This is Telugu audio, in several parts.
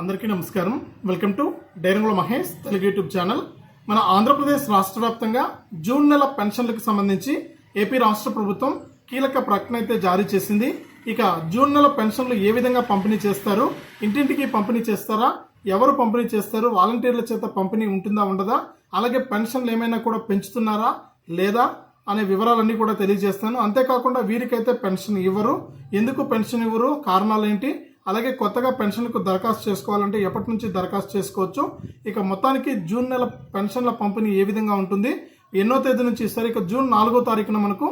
అందరికీ నమస్కారం. Welcome to Dairangula Mahesh Telugu YouTube channel. మన ఆంధ్రప్రదేశ్ రాష్ట్ర వ్యాప్తంగా జూన్ నెల పెన్షన్లకు సంబంధించి ఏపీ రాష్ట్ర ప్రభుత్వం కీలక ప్రకటన అయితే జారీ చేసింది. ఇక జూన్ నెల పెన్షన్లు ఏ విధంగా పంపిణీ చేస్తారు? ఇంటింటికి పంపిణీ చేస్తారా? ఎవరు పంపిణీ చేస్తారు? వాలంటీర్ల చేత పంపిణీ ఉంటుందా ఉండదా? అలాగే పెన్షన్లు ఏమైనా కూడా పెంచుతున్నారా? లేదా? అనే వివరాలన్నీ కూడా తెలియజేస్తాను. అంతేకాకుండా వీరికైతే పెన్షన్ ఇవ్వరు. ఎందుకు పెన్షన్ ఇవ్వరు? కారణాలు ఏంటి? అలాగే కొత్తగా పెన్షన్కు దరఖాస్తు చేసుకోవాలంటే ఎప్పటి నుంచి దరఖాస్తు చేసుకోవచ్చు? ఇక మొత్తానికి జూన్ నెల పెన్షన్ల పంపిణీ ఏ విధంగా ఉంటుంది? ఎన్నో తేదీ నుంచి ఇస్తారు ఇక జూన్ నాలుగో తారీఖున మనకు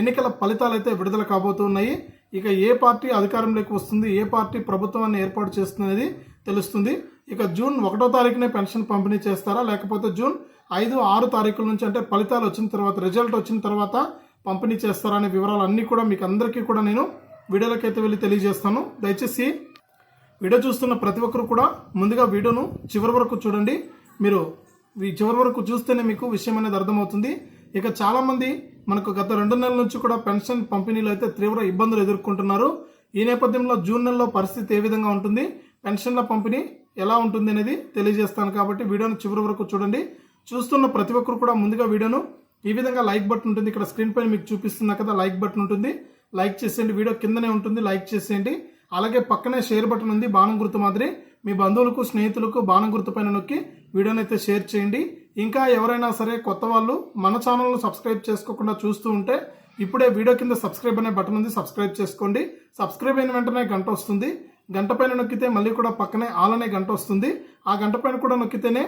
ఎన్నికల ఫలితాలు అయితే విడుదల కాబోతున్నాయి. ఇక ఏ పార్టీ అధికారంలోకి వస్తుంది? ఏ పార్టీ ప్రభుత్వాన్ని ఏర్పాటు చేస్తున్నది తెలుస్తుంది. ఇక జూన్ ఒకటో తారీఖునే పెన్షన్ పంపిణీ చేస్తారా? లేకపోతే జూన్ ఐదు ఆరు తారీఖుల నుంచి అంటే ఫలితాలు వచ్చిన తర్వాత రిజల్ట్ వచ్చిన తర్వాత పంపిణీ చేస్తారా అనే వివరాలు అన్నీ కూడా మీకు అందరికీ కూడా నేను వీడియోలోకి అయితే వెళ్ళి తెలియజేస్తాను. దయచేసి వీడియో చూస్తున్న ప్రతి ఒక్కరు కూడా ముందుగా వీడియోను చివరి వరకు చూడండి. మీరు ఈ చివరి వరకు చూస్తేనే మీకు విషయం అనేది అర్థమవుతుంది. ఇక చాలామంది మనకు గత రెండు నెలల నుంచి కూడా పెన్షన్ పంపిణీలో అయితే తీవ్ర ఇబ్బందులు ఎదుర్కొంటున్నారు. ఈ నేపథ్యంలో జూన్ నెలలో పరిస్థితి ఏ విధంగా ఉంటుంది? పెన్షన్ల పంపిణీ ఎలా ఉంటుంది అనేది తెలియజేస్తాను కాబట్టి వీడియోను చివరి వరకు చూడండి. చూస్తున్న ప్రతి ఒక్కరు కూడా ముందుగా వీడియోను ఈ విధంగా లైక్ బటన్ ఉంటుంది. ఇక్కడ స్క్రీన్ పైన మీకు చూపిస్తున్నా కదా లైక్ బటన్ ఉంటుంది. లైక్ చేసేయండి. వీడియో కిందనే ఉంటుంది. లైక్ చేసేయండి. అలాగే పక్కనే షేర్ బటన్ ఉంది. బాణం గుర్తు మాదిరి. మీ బంధువులకు స్నేహితులకు బాణం గుర్తు పైన నొక్కి వీడియోని అయితే షేర్ చేయండి. ఇంకా ఎవరైనా సరే కొత్త వాళ్ళు మన ఛానల్ను సబ్స్క్రైబ్ చేసుకోకుండా చూస్తూ ఉంటే ఇప్పుడే వీడియో కింద సబ్స్క్రైబ్ అనే బటన్ ఉంది. సబ్స్క్రైబ్ చేసుకోండి. సబ్స్క్రైబ్ అయిన వెంటనే గంట వస్తుంది. గంట పైన నొక్కితే మళ్ళీ కూడా పక్కనే ఆల్ అనే గంట వస్తుంది. ఆ గంట పైన కూడా నొక్కితేనే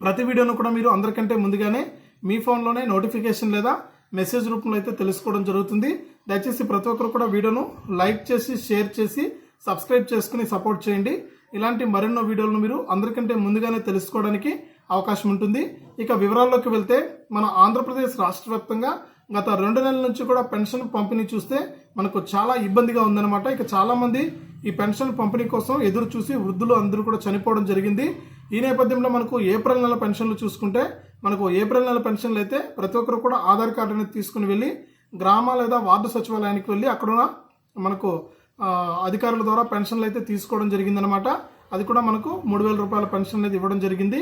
ప్రతి వీడియోను కూడా మీరు అందరికంటే ముందుగానే మీ ఫోన్లోనే నోటిఫికేషన్ లేదా మెసేజ్ రూపంలో అయితే తెలుసుకోవడం జరుగుతుంది. దయచేసి ప్రతి ఒక్కరు కూడా వీడియోను లైక్ చేసి షేర్ చేసి సబ్స్క్రైబ్ చేసుకుని సపోర్ట్ చేయండి. ఇలాంటి మరెన్నో వీడియోలను మీరు అందరికంటే ముందుగానే తెలుసుకోవడానికి అవకాశం ఉంటుంది. ఇక వివరాల్లోకి వెళ్తే మన ఆంధ్రప్రదేశ్ రాష్ట్ర వ్యాప్తంగా గత రెండు నెలల నుంచి కూడా పెన్షన్ పంపిణీ చూస్తే మనకు చాలా ఇబ్బందిగా ఉందన్నమాట. ఇక చాలామంది ఈ పెన్షన్ పంపిణీ కోసం ఎదురు చూసి వృద్ధులు అందరూ కూడా చనిపోవడం జరిగింది. ఈ నేపథ్యంలో మనకు ఏప్రిల్ నెల పెన్షన్లు చూసుకుంటే మనకు ఏప్రిల్ నెల పెన్షన్లు అయితే ప్రతి ఒక్కరు కూడా ఆధార్ కార్డు అనేది తీసుకుని వెళ్ళి గ్రామ లేదా వార్డు సచివాలయానికి వెళ్ళి అక్కడ మనకు అధికారుల ద్వారా పెన్షన్లు అయితే తీసుకోవడం జరిగిందనమాట అది కూడా మనకు మూడు వేల రూపాయల పెన్షన్ అనేది ఇవ్వడం జరిగింది.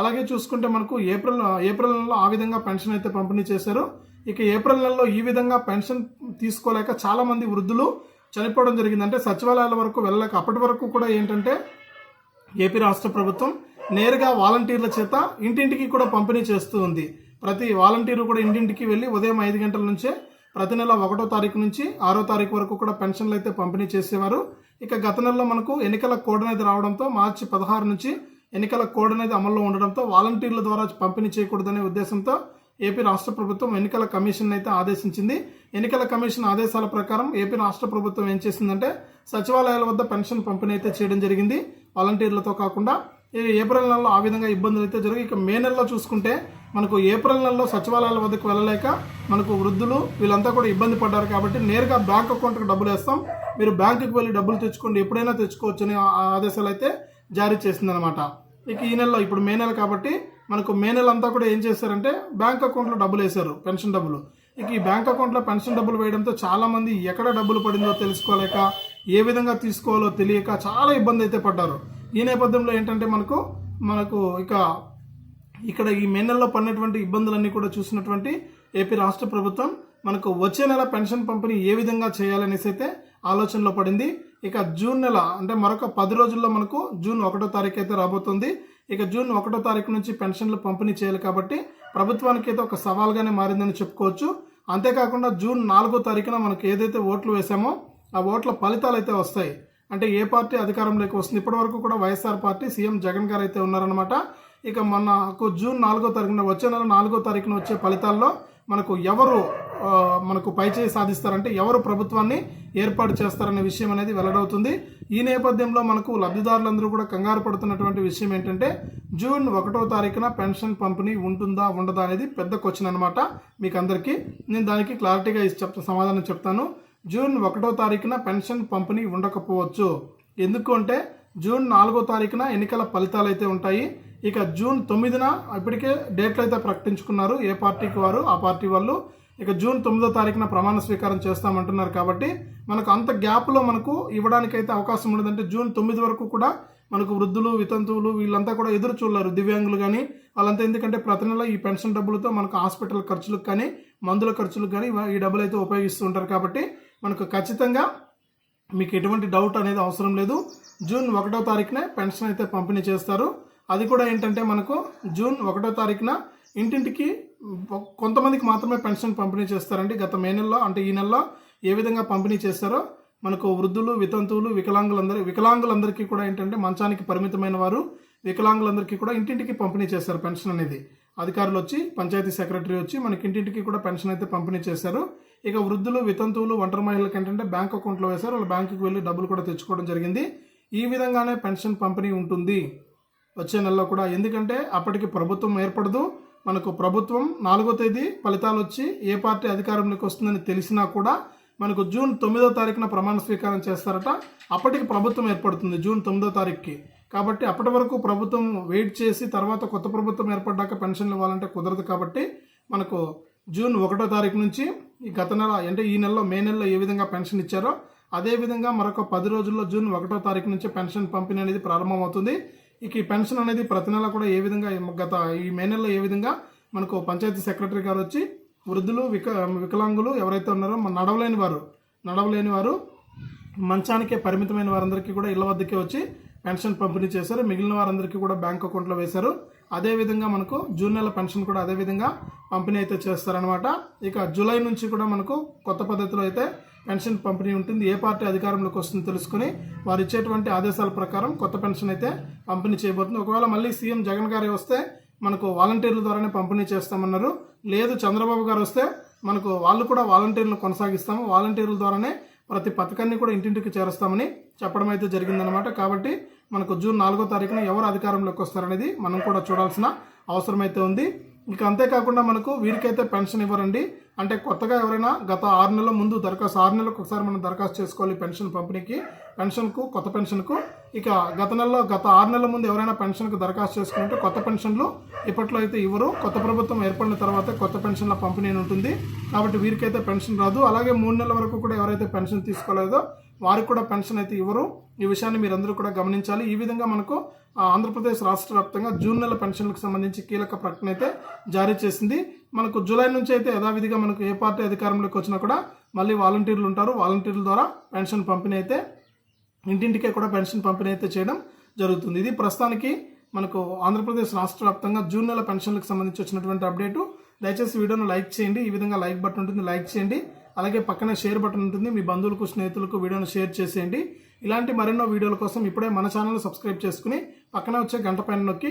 అలాగే చూసుకుంటే మనకు ఏప్రిల్ ఏప్రిల్ నెలలో ఆ విధంగా పెన్షన్ అయితే పంపిణీ చేశారు. ఇక ఏప్రిల్ నెలలో ఈ విధంగా పెన్షన్ తీసుకోలేక చాలామంది వృద్ధులు చనిపోవడం జరిగింది. అంటే సచివాలయాల వరకు వెళ్ళలేక అప్పటి వరకు కూడా ఏంటంటే ఏపీ రాష్ట్ర ప్రభుత్వం నేరుగా వాలంటీర్ల చేత ఇంటింటికి కూడా పంపిణీ చేస్తూ ఉంది. ప్రతి వాలంటీరు కూడా ఇంటింటికి వెళ్ళి ఉదయం ఐదు గంటల నుంచే ప్రతి నెల ఒకటో తారీఖు నుంచి ఆరో తారీఖు వరకు కూడా పెన్షన్లు అయితే పంపిణీ చేసేవారు. ఇక గత నెలలో మనకు ఎన్నికల కోడ్ అనేది రావడంతో మార్చి పదహారు నుంచి ఎన్నికల కోడ్ అనేది అమల్లో ఉండడంతో వాలంటీర్ల ద్వారా పంపిణీ చేయకూడదనే ఉద్దేశంతో ఏపీ రాష్ట్ర ప్రభుత్వం ఎన్నికల కమిషన్ అయితే ఆదేశించింది. ఎన్నికల కమిషన్ ఆదేశాల ప్రకారం ఏపీ రాష్ట్ర ప్రభుత్వం ఏం చేసిందంటే సచివాలయాల వద్ద పెన్షన్ పంపిణీ అయితే చేయడం జరిగింది. వాలంటీర్లతో కాకుండా ఏప్రిల్ నెలలో ఆ విధంగా ఇబ్బందులు అయితే జరిగి ఇక మే నెలలో చూసుకుంటే మనకు ఏప్రిల్ నెలలో సచివాలయాల వద్దకు వెళ్ళలేక మనకు వృద్ధులు వీళ్ళంతా కూడా ఇబ్బంది పడ్డారు కాబట్టి నేరుగా బ్యాంక్ అకౌంట్కి డబ్బులు వేస్తాం. మీరు బ్యాంకుకి వెళ్ళి డబ్బులు తెచ్చుకోండి ఎప్పుడైనా తెచ్చుకోవచ్చు ఆ- ఆదేశాలు అయితే జారీ చేసిందనమాట. ఇక ఈ నెలలో ఇప్పుడు మే నెల కాబట్టి మనకు మే నెల అంతా కూడా ఏం చేశారంటే బ్యాంక్ అకౌంట్లో డబ్బులు వేశారు పెన్షన్ డబ్బులు. ఇక ఈ బ్యాంక్ అకౌంట్లో పెన్షన్ డబ్బులు వేయడంతో చాలామంది ఎక్కడ డబ్బులు పడిందో తెలుసుకోలేక ఏ విధంగా తీసుకోవాలో తెలియక చాలా ఇబ్బంది అయితే పడ్డారు. ఈ నేపథ్యంలో ఏంటంటే మనకు మనకు ఇక ఇక్కడ ఈ మే నెలలో పడినటువంటి ఇబ్బందులన్నీ కూడా చూసినటువంటి ఏపీ రాష్ట్ర ప్రభుత్వం మనకు వచ్చే నెల పెన్షన్ పంపిణీ ఏ విధంగా చేయాలనేసి అయితే ఆలోచనలో పడింది. ఇక జూన్ నెల అంటే మరొక పది రోజుల్లో మనకు జూన్ ఒకటో తారీఖు అయితే రాబోతుంది. ఇక జూన్ ఒకటో తారీఖు నుంచి పెన్షన్లు పంపిణీ చేయాలి కాబట్టి ప్రభుత్వానికి అయితే ఒక సవాల్గానే మారిందని చెప్పుకోవచ్చు. అంతేకాకుండా జూన్ నాలుగో తారీఖున మనకు ఏదైతే ఓట్లు వేసామో ఆ ఓట్ల ఫలితాలు అయితే వస్తాయి. అంటే ఏ పార్టీ అధికారంలోకి వస్తుంది? ఇప్పటి వరకు కూడా వైఎస్ఆర్ పార్టీ సీఎం జగన్ గారు అయితే ఉన్నారనమాట ఇక మనకు జూన్ నాలుగో తారీఖున వచ్చే నెల నాలుగో తారీఖున వచ్చే ఫలితాల్లో మనకు ఎవరు మనకు పైచేయి సాధిస్తారంటే ఎవరు ప్రభుత్వాన్ని ఏర్పాటు చేస్తారనే విషయం అనేది వెల్లడవుతుంది. ఈ నేపథ్యంలో మనకు లబ్ధిదారులందరూ కూడా కంగారు పడుతున్నటువంటి విషయం ఏంటంటే జూన్ ఒకటో తారీఖున పెన్షన్ పంపిణీ ఉంటుందా ఉండదా అనేది పెద్ద క్వశ్చన్ అనమాట మీకు అందరికీ నేను దానికి క్లారిటీగా ఇచ్చి చెప్తా సమాధానం చెప్తాను. జూన్ ఒకటో తారీఖున పెన్షన్ పంపిణీ ఉండకపోవచ్చు. ఎందుకు అంటే జూన్ నాలుగో తారీఖున ఎన్నికల ఫలితాలు అయితే ఉంటాయి. ఇక జూన్ తొమ్మిదిన ఇప్పటికే డేట్లు అయితే ప్రకటించుకున్నారు. ఏ పార్టీకి వారు ఆ పార్టీ వాళ్ళు. ఇక జూన్ తొమ్మిదో తారీఖున ప్రమాణ స్వీకారం చేస్తామంటున్నారు కాబట్టి మనకు అంత గ్యాప్లో మనకు ఇవ్వడానికి అయితే అవకాశం ఉండదంటే జూన్ తొమ్మిది వరకు కూడా మనకు వృద్ధులు వితంతువులు వీళ్ళంతా కూడా ఎదురు చూడలేరు. దివ్యాంగులు కానీ వాళ్ళంతా ఎందుకంటే ప్రతి నెల ఈ పెన్షన్ డబ్బులతో మనకు హాస్పిటల్ ఖర్చులకు కానీ మందుల ఖర్చులకు కానీ ఈ డబ్బులు అయితే ఉపయోగిస్తూ ఉంటారు కాబట్టి మనకు ఖచ్చితంగా మీకు ఎటువంటి డౌట్ అనేది అవసరం లేదు. జూన్ ఒకటో తారీఖునే పెన్షన్ అయితే పంపిణీ చేస్తారు. అది కూడా ఏంటంటే మనకు జూన్ ఒకటో తారీఖున ఇంటింటికి కొంతమందికి మాత్రమే పెన్షన్ పంపిణీ చేస్తారండి. గత మే నెలలో అంటే ఈ నెలలో ఏ విధంగా పంపిణీ చేస్తారో మనకు వృద్ధులు వితంతువులు వికలాంగులందరూ వికలాంగులందరికీ కూడా ఏంటంటే మంచానికి పరిమితమైన వారు వికలాంగులందరికీ కూడా ఇంటింటికి పంపిణీ చేస్తారు పెన్షన్ అనేది. అధికారులు వచ్చి పంచాయతీ సెక్రటరీ వచ్చి మనకి ఇంటింటికి కూడా పెన్షన్ అయితే పంపిణీ చేశారు. ఇక వృద్ధులు వితంతువులు ఒంటరి మహిళలకు ఏంటంటే బ్యాంక్ అకౌంట్లో వేశారు. వాళ్ళ బ్యాంకుకి వెళ్ళి డబ్బులు కూడా తెచ్చుకోవడం జరిగింది. ఈ విధంగానే పెన్షన్ పంపిణీ ఉంటుంది. వచ్చే నెలలో కూడా. ఎందుకంటే అప్పటికి ప్రభుత్వం ఏర్పడదు. మనకు ప్రభుత్వం నాలుగో తేదీ ఫలితాలు వచ్చి ఏ పార్టీ అధికారంలోకి వస్తుందని తెలిసినా కూడా మనకు జూన్ తొమ్మిదో తారీఖున ప్రమాణ స్వీకారం చేస్తారట. అప్పటికి ప్రభుత్వం ఏర్పడుతుంది జూన్ తొమ్మిదో తారీఖుకి. కాబట్టి అప్పటి వరకు ప్రభుత్వం వెయిట్ చేసి తర్వాత కొత్త ప్రభుత్వం ఏర్పడ్డాక పెన్షన్లు ఇవ్వాలంటే కుదరదు కాబట్టి మనకు జూన్ ఒకటో తారీఖు నుంచి ఈ గత నెల అంటే ఈ నెలలో మే నెలలో ఏ విధంగా పెన్షన్ ఇచ్చారో అదే విధంగా మరొక పది రోజుల్లో జూన్ ఒకటో తారీఖు నుంచి పెన్షన్ పంపిణీ అనేది ప్రారంభమవుతుంది. ఇక ఈ పెన్షన్ అనేది ప్రతి నెల కూడా ఏ విధంగా గత ఈ మే నెలలో ఏ విధంగా మనకు పంచాయతీ సెక్రటరీ గారు వచ్చి వృద్ధులు విక వికలాంగులు ఎవరైతే ఉన్నారో మన నడవలేని వారు నడవలేని వారు మంచానికే పరిమితమైన వారందరికీ కూడా ఇళ్ళ వద్దకే వచ్చి పెన్షన్ పంపిణీ చేశారు. మిగిలిన వారందరికీ కూడా బ్యాంక్ అకౌంట్లో వేశారు. అదేవిధంగా మనకు జూన్ నెల పెన్షన్ కూడా అదేవిధంగా పంపిణీ అయితే చేస్తారనమాట ఇక జూలై నుంచి కూడా మనకు కొత్త పద్ధతిలో అయితే పెన్షన్ పంపిణీ ఉంటుంది. ఏ పార్టీ అధికారంలోకి వస్తుందో తెలుసుకుని వారు ఇచ్చేటువంటి ఆదేశాల ప్రకారం కొత్త పెన్షన్ అయితే పంపిణీ చేయబోతుంది. ఒకవేళ మళ్ళీ సీఎం జగన్ గారి వస్తే మనకు వాలంటీర్ల ద్వారానే పంపిణీ చేస్తామన్నారు. లేదు చంద్రబాబు గారు వస్తే మనకు వాళ్ళు కూడా వాలంటీర్లు కొనసాగిస్తాము. వాలంటీర్ల ద్వారానే ప్రతి పథకాన్ని కూడా ఇంటింటికి చేరుస్తామని చెప్పడం అయితే జరిగిందనమాట కాబట్టి మనకు జూన్ నాలుగో తారీఖున ఎవరు అధికారంలోకి వస్తారనేది మనం కూడా చూడాల్సిన అవసరం అయితే ఉంది. ఇక అంతేకాకుండా మనకు వీరికైతే పెన్షన్ ఇవ్వరండి. అంటే కొత్తగా ఎవరైనా గత ఆరు నెలల ముందు దరఖాస్తు ఆరు నెలలకు ఒకసారి మనం దరఖాస్తు చేసుకోవాలి పెన్షన్ పంపిణీకి. పెన్షన్కు కొత్త పెన్షన్కు. ఇక గత నెలలో గత ఆరు నెలల ముందు ఎవరైనా పెన్షన్కు దరఖాస్తు చేసుకుంటే కొత్త పెన్షన్లు ఇప్పట్లో అయితే ఇవ్వరు. కొత్త ప్రభుత్వం ఏర్పడిన తర్వాత కొత్త పెన్షన్ల పంపిణీ ఉంటుంది. కాబట్టి వీరికైతే పెన్షన్ రాదు. అలాగే మూడు నెలల వరకు కూడా ఎవరైతే పెన్షన్ తీసుకోలేదో వారికి కూడా పెన్షన్ అయితే ఇవ్వరు. ఈ విషయాన్ని మీరందరూ కూడా గమనించాలి. ఈ విధంగా మనకు ఆంధ్రప్రదేశ్ రాష్ట్ర వ్యాప్తంగా జూన్ నెల పెన్షన్లకు సంబంధించి కీలక ప్రకటన అయితే జారీ చేసింది. మనకు జూలై నుంచి అయితే యథావిధిగా మనకు ఏ పార్టీ అధికారంలోకి వచ్చినా కూడా మళ్ళీ వాలంటీర్లు ఉంటారు. వాలంటీర్ల ద్వారా పెన్షన్ పంపిణీ అయితే ఇంటింటికే కూడా పెన్షన్ పంపిణీ అయితే చేయడం జరుగుతుంది. ఇది ప్రస్తుతానికి మనకు ఆంధ్రప్రదేశ్ రాష్ట్ర వ్యాప్తంగా జూన్ నెల పెన్షన్లకు సంబంధించి వచ్చినటువంటి అప్డేటు. దయచేసి వీడియోను లైక్ చేయండి. ఈ విధంగా లైక్ బటన్ ఉంటుంది లైక్ చేయండి. అలాగే పక్కనే షేర్ బటన్ ఉంటుంది. మీ బంధువులకు స్నేహితులకు వీడియోను షేర్ చేసేయండి. ఇలాంటి మరెన్నో వీడియోల కోసం ఇప్పుడే మన ఛానల్ సబ్స్క్రైబ్ చేసుకుని పక్కన వచ్చే గంట పైన నొక్కి